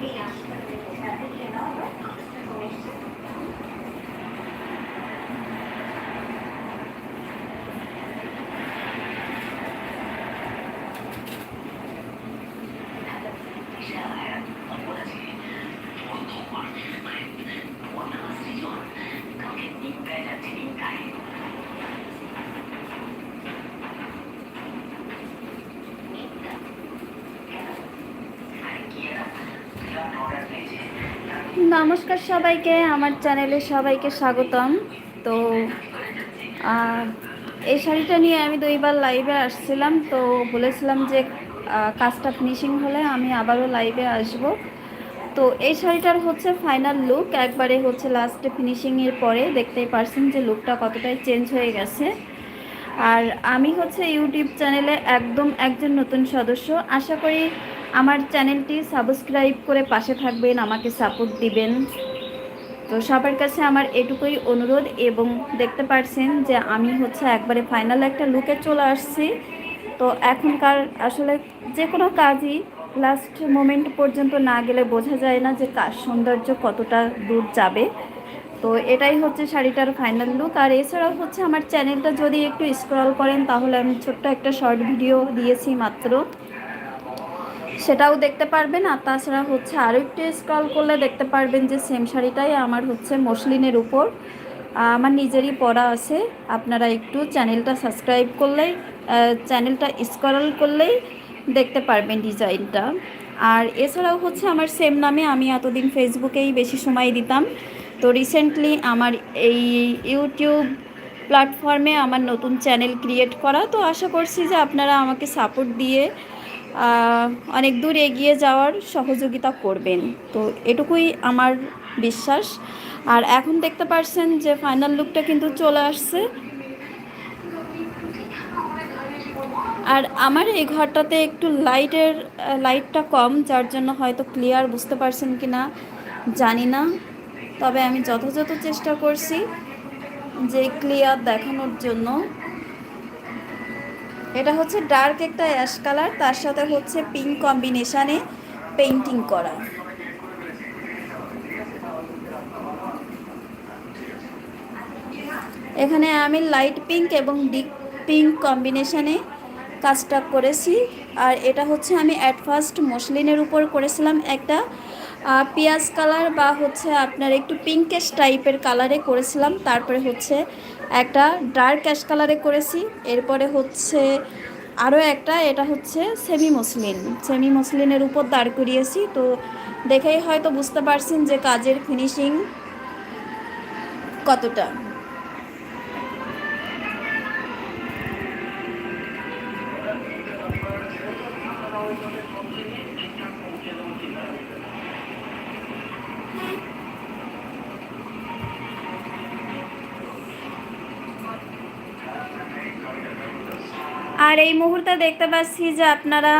可以啊。সবাইকে, আমার চ্যানেলে সবাইকে স্বাগতম। তো এই শাড়িটা নিয়ে আমি দুইবার লাইভে আসছিলাম। তো বলেছিলাম যে কাজটা ফিনিশিং হলে আমি আবারও লাইভে আসব। তো এই শাড়িটার হচ্ছে ফাইনাল লুক একবারে হচ্ছে লাস্টে ফিনিশিংয়ের পরে দেখতেই পারছেন যে লুকটা কতটাই চেঞ্জ হয়ে গেছে। আর আমি হচ্ছে ইউটিউব চ্যানেলে একদম একজন নতুন সদস্য। আশা করি আমার চ্যানেলটি সাবস্ক্রাইব করে পাশে থাকবেন, আমাকে সাপোর্ট দিবেন। তো সবার কাছে আমার এটুকুই অনুরোধ এবং দেখতে পারছেন যে আমি হচ্ছে একবারে ফাইনাল একটা লুকে চলে আসছি। তো এখনকার আসলে যে কোনো কাজই লাস্ট মোমেন্ট পর্যন্ত না গেলে বোঝা যায় না যে কাজ সৌন্দর্য কতটা দূর যাবে। তো এটাই হচ্ছে শাড়িটার ফাইনাল লুক আর এছাড়াও হচ্ছে আমার চ্যানেলটা যদি একটু স্ক্রল করেন তাহলে আমি ছোট্ট একটা শর্ট ভিডিও দিয়েছি মাত্র। সেটাও দেখতে পারবেন, আর তাছাড়া হচ্ছে আরও একটু স্ক্রল করলে দেখতে পারবেন যে সেম শাড়িটাই আমার হচ্ছে মসলিনের উপর। আমার নিজেরই পরা আছে। আপনারা একটু চ্যানেলটা সাবস্ক্রাইব করলেই চ্যানেলটা স্ক্রল করলেই দেখতে পারবেন ডিজাইনটা। আর এছাড়াও হচ্ছে আমার সেম নামে আমি এতদিন ফেসবুকেই বেশি সময় দিতাম। তো রিসেন্টলি আমার এই ইউটিউব প্ল্যাটফর্মে আমার নতুন চ্যানেল ক্রিয়েট করা। তো আশা করছি যে আপনারা আমাকে সাপোর্ট দিয়ে অনেক দূর এগিয়ে যাওয়ার সহযোগিতা করবেন। তো এটুকুই আমার বিশ্বাস। আর এখন দেখতে পারছেন যে ফাইনাল লুকটা কিন্তু চলে আসছে। আর আমার এই ঘরটাতে একটু লাইটের লাইটটা কম, যার জন্য হয়তো ক্লিয়ার বুঝতে পারছেন কি না জানি না। তবে আমি যথাযথ চেষ্টা করছি যে ক্লিয়ার দেখানোর জন্য। এটা হচ্ছে ডার্ক একটা অ্যাশ কালার, তার সাথে হচ্ছে পিঙ্ক কম্বিনেশানে পেইন্টিং করা। এখানে আমি লাইট পিঙ্ক এবং ডিপ পিঙ্ক কম্বিনেশানে কাজটা করেছি। আর এটা হচ্ছে আমি অ্যাট ফার্স্ট মসলিনের উপর করেছিলাম একটা পেঁয়াজ কালার বা হচ্ছে আপনার একটু পিঙ্কেশ টাইপের কালারে করেছিলাম। তারপরে হচ্ছে একটা ডার্ক অ্যাশ কালারে করেছি। এরপরে হচ্ছে আরও একটা, এটা হচ্ছে সেমি মসলিন সেমি মসলিনের উপর দাঁড় করিয়েছি। তো দেখেই হয়তো বুঝতে পারছেন যে কাজের ফিনিশিং কতটা। এই মুহূর্তে দেখতে পাচ্ছি যে আপনারা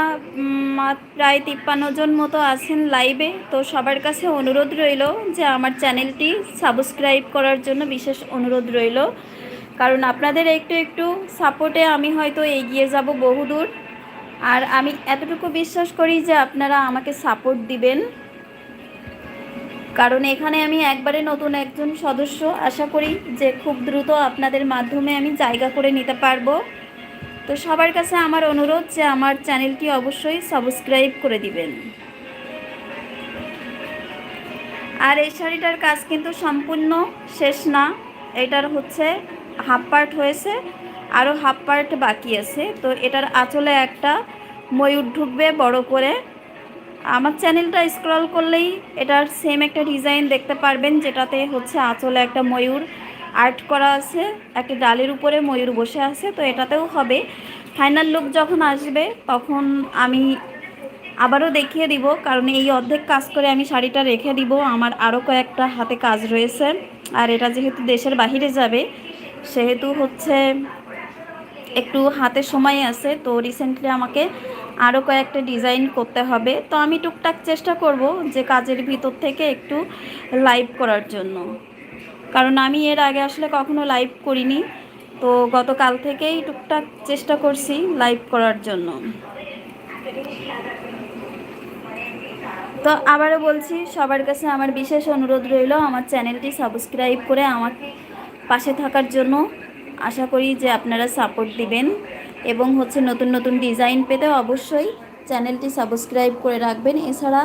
প্রায় তিপ্পান্ন জন মতো আছেন লাইভে তো সবার কাছে অনুরোধ রইল যে আমার চ্যানেলটি সাবস্ক্রাইব করার জন্য বিশেষ অনুরোধ রইল। কারণ আপনাদের একটু একটু সাপোর্টে আমি হয়তো এগিয়ে যাব বহুদূর। আর আমি এতটুকু বিশ্বাস করি যে আপনারা আমাকে সাপোর্ট দিবেন। কারণ এখানে আমি একবারে নতুন একজন সদস্য। আশা করি যে খুব দ্রুত আপনাদের মাধ্যমে আমি জায়গা করে নিতে পারব। তো সবার কাছে আমার অনুরোধ যে আমার চ্যানেলটি অবশ্যই সাবস্ক্রাইব করে দিবেন। আর এই শাড়িটার কাজ কিন্তু সম্পূর্ণ শেষ না, এটার হচ্ছে হাফ পার্ট হয়েছে আরও হাফ পার্ট বাকি আছে। তো এটার আঁচলে একটা ময়ূর ঢুকবে বড় করে। আমার চ্যানেলটা স্ক্রল করলেই এটার সেম একটা ডিজাইন দেখতে পারবেন, যেটাতে হচ্ছে আঁচলে একটা ময়ূর আর্ট করা আছে একটা ডালের উপরে ময়ূর বসে আছে, তো এটাতেও হবে। ফাইনাল লুক যখন আসবে, তখন আমি আবারও দেখিয়ে দিব, কারণ এই অর্ধেক কাজ করে আমি শাড়িটা রেখে দিব। আমার আরও কয়েকটা হাতে কাজ রয়েছে, আর এটা যেহেতু দেশের বাহিরে যাবে, সেহেতু হচ্ছে একটু হাতে সময় আছে, তো রিসেন্টলি আমাকে আরও কয়েকটা ডিজাইন করতে হবে। তো আমি টুকটাক চেষ্টা করব যে কাজের ভিতর থেকে একটু লাইভ করার জন্য। কারণ আমি এর আগে আসলে কখনো লাইভ করিনি। তো গতকাল থেকেই টুকটাক চেষ্টা করছি লাইভ করার জন্য। তো আবারও বলছি, সবার কাছে আমার বিশেষ অনুরোধ রইল আমার চ্যানেলটি সাবস্ক্রাইব করে আমার পাশে থাকার জন্য। আশা করি যে আপনারা সাপোর্ট দিবেন এবং হচ্ছে নতুন নতুন ডিজাইন পেতে অবশ্যই চ্যানেলটি সাবস্ক্রাইব করে রাখবেন। এছাড়া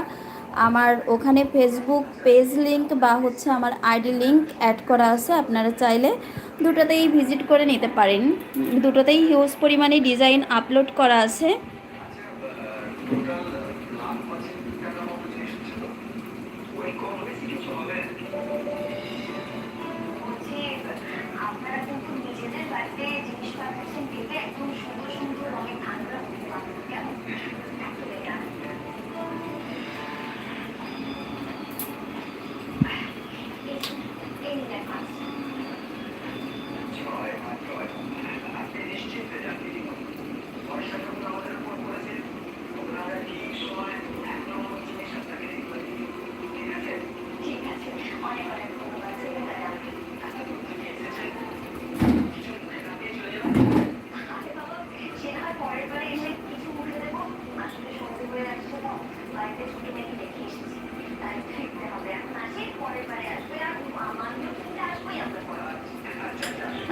আমার ওখানে ফেসবুক পেজ লিংক বা হচ্ছে আমার আইডি লিংক অ্যাড করা আছে, আপনারা চাইলে দুটোতেই ভিজিট করে নিতে পারেন। দুটোতেই হিউজ পরিমাণে ডিজাইন আপলোড করা আছে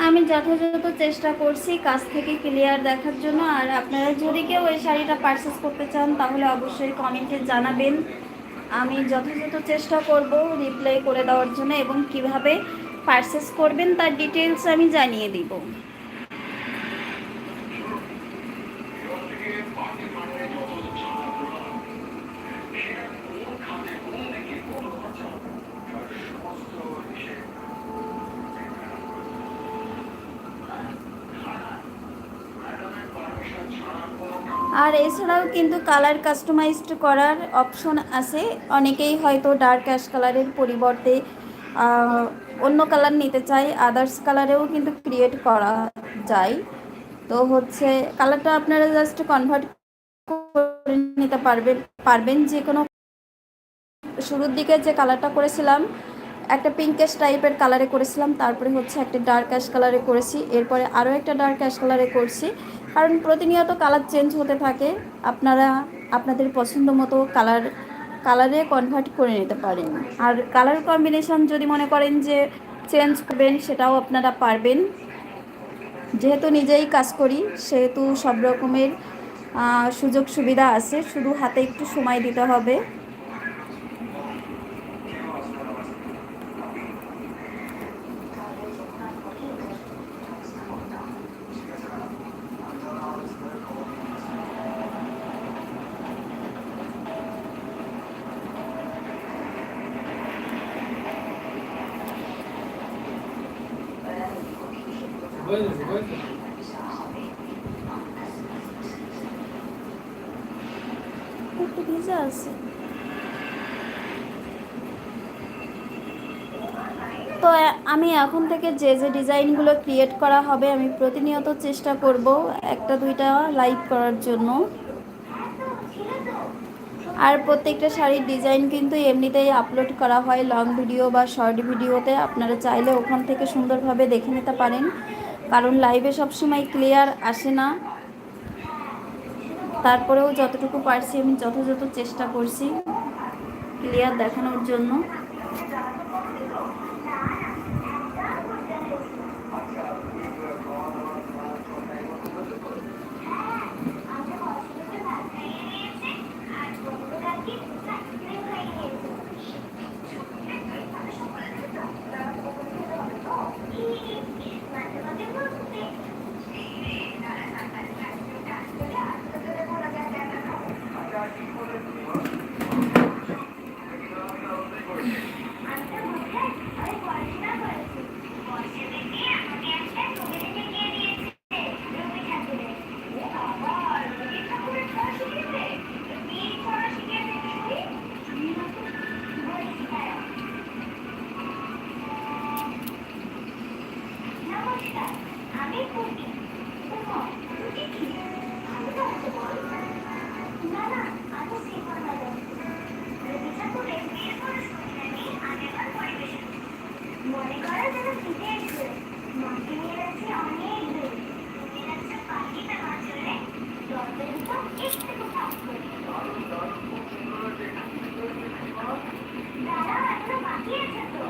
আমি যথাযথ চেষ্টা করছি কাছ থেকে ক্লিয়ার দেখার জন্য। আর আপনারা যদি কেউ এই শাড়িটা পারচেস করতে চান, তাহলে অবশ্যই কমেন্টে জানাবেন। আমি যথাযথ চেষ্টা করব রিপ্লাই করে দেওয়ার জন্য এবং কীভাবে পারচেস করবেন তার ডিটেলস আমি জানিয়ে দিব। আর এছাড়াও কিন্তু কালার কাস্টমাইজড করার অপশন আছে। অনেকেই হয়তো ডার্ক অ্যাশ কালারের পরিবর্তে অন্য কালার নিতে চাই আদার্স কালারেও কিন্তু ক্রিয়েট করা যায়। তো হচ্ছে কালারটা আপনারা জাস্ট কনভার্ট করে নিতে পারবেন পারবেন যে কোনো শুরুর দিকে যে কালারটা করেছিলাম, একটা পিঙ্কেশ টাইপের কালারে করেছিলাম, তারপরে হচ্ছে একটা ডার্ক অ্যাশ কালারে করেছি। এরপরে আরও একটা ডার্ক অ্যাশ কালারে করছি। কারণ প্রতিনিয়ত কালার চেঞ্জ হতে থাকে। আপনারা আপনাদের পছন্দ মতো কালার কালারে কনভার্ট করে নিতে পারেন। আর কালার কম্বিনেশন যদি মনে করেন যে চেঞ্জ করবেন, সেটাও আপনারা পারবেন। যেহেতু নিজেই কাজ করি, সেহেতু সব রকমের সুযোগ সুবিধা আছে। শুধু হাতে একটু সময় দিতে হবে Bueno, bueno. একটু ভিজা আছে তো আমি এখন থেকে যে যে ডিজাইনগুলো ক্রিয়েট করা হবে, আমি প্রতিনিয়ত চেষ্টা করব একটা, দুইটা লাইভ করার জন্য। আর প্রত্যেকটা শাড়ির ডিজাইন কিন্তু এমনিতেই আপলোড করা হয় লং ভিডিও বা শর্ট ভিডিওতে আপনারা চাইলে ওখান থেকে সুন্দরভাবে দেখে নিতে পারেন, কারণ লাইভে সবসময় ক্লিয়ার আসে না। তারপরেও যতটুকু পারছি, আমি যথাযথ চেষ্টা করছি ক্লিয়ার দেখানোর জন্য। Yeah.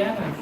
এদের নতুন জ্ঞান আছে